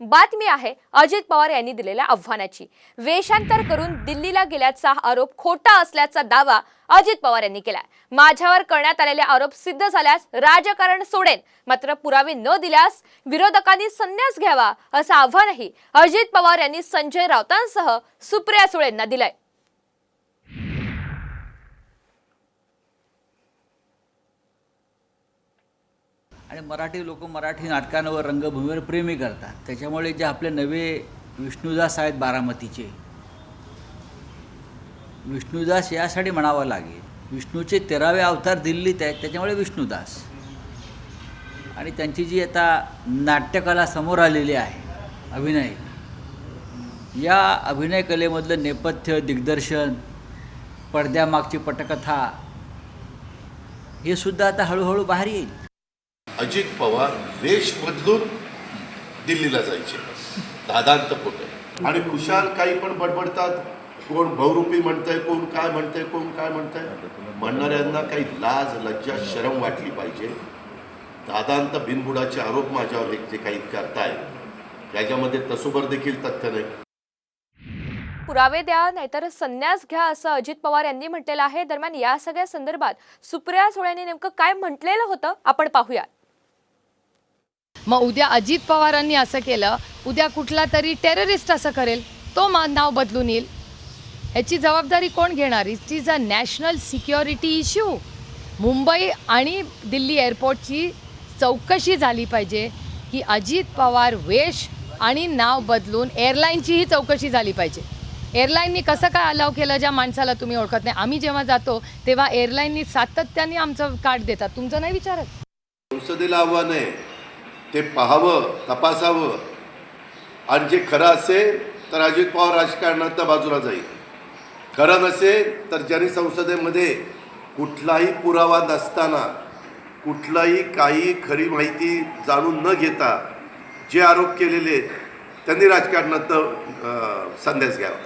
बातमी आहे अजित पवार यांनी दिलेल्या आव्हानाची. वेषांतर करून दिल्लीला गेल्याचा आरोप खोटा असल्याचा दावा अजित पवार यांनी केला माझ्यावर करण्यात आलेले आरोप सिद्ध झाल्यास राजकारण सोडेन. मात्र पुरावे न दिल्यास विरोधकांनी संन्यास घ्यावा असं आव्हानही अजित पवार यांनी संजय राऊतांसह सुप्रिया सुळेंना दिलंय. आणि मराठी लोक मराठी नाटकांवर रंगभूमीवर प्रेमी करतात. त्याच्यामुळे जे आपले नवे विष्णुदास आहेत बारामतीचे विष्णुदास यासाठी म्हणावं लागेल विष्णूचे तेरावे अवतार दिल्लीत आहेत त्याच्यामुळे विष्णुदास. आणि त्यांची जी आता नाट्यकला समोर आलेली आहे अभिनय या अभिनय कलेमधलं नेपथ्य दिग्दर्शन पडद्यामागची पटकथा हे सुद्धा आता हळूहळू बाहेर येईल. अजित पवार वेश बदलून दिल्लीला जायचे. दादांत पोटे. आणि खुशाल काही पण बडबडतात कोण बहुरूपी म्हणतंय कोण काय म्हणतंय कोण काय म्हणतंय. म्हणणाऱ्यांना काही लाज लज्जा शरम वाटली पाहिजे. दादांत बिनबुडाचे आरोप माझ्यावर जे काही करताय त्याच्यामध्ये तसोबर देखील तथ्य नाही. पुरावे द्या नाहीतर संन्यास घ्या असं अजित पवार यांनी म्हटलेलं आहे. दरम्यान या सगळ्या संदर्भात सुप्रिया सुळेंनी नेमकं काय म्हटलेलं होतं आपण पाहूया मग उद्या अजित पवारांनी असं केलं उद्या कुठला तरी टेररिस्ट असं करेल तो मा नाव बदलून येईल. ह्याची जबाबदारी कोण घेणार? It is a national security issue Mumbai आणि दिल्ली एअरपोर्टची चौकशी झाली पाहिजे की अजित पवार वेश आणि नाव बदलून एअरलाईनचीही चौकशी झाली पाहिजे. एअरलाईननी कसं काय अलाव केलं ज्या माणसाला तुम्ही ओळखत नाही? आम्ही जेव्हा जातो तेव्हा एअरलाईननी सातत्याने आमचं कार्ड देतात. तुमचं नाही विचारत? संसदेला आव्हान आहे. ते पाहावं तपासावं. आणि जे खरं असेल तर अजित पवार राजकारणात बाजूला जाईल. खरं नसेल तर ज्यांनी संसदेमध्ये कुठलाही पुरावा नसताना कुठलाही काही खरी माहिती जाणून न घेता जे आरोप केलेले आहेत, त्यांनी राजकारणात संदेश घ्यावा.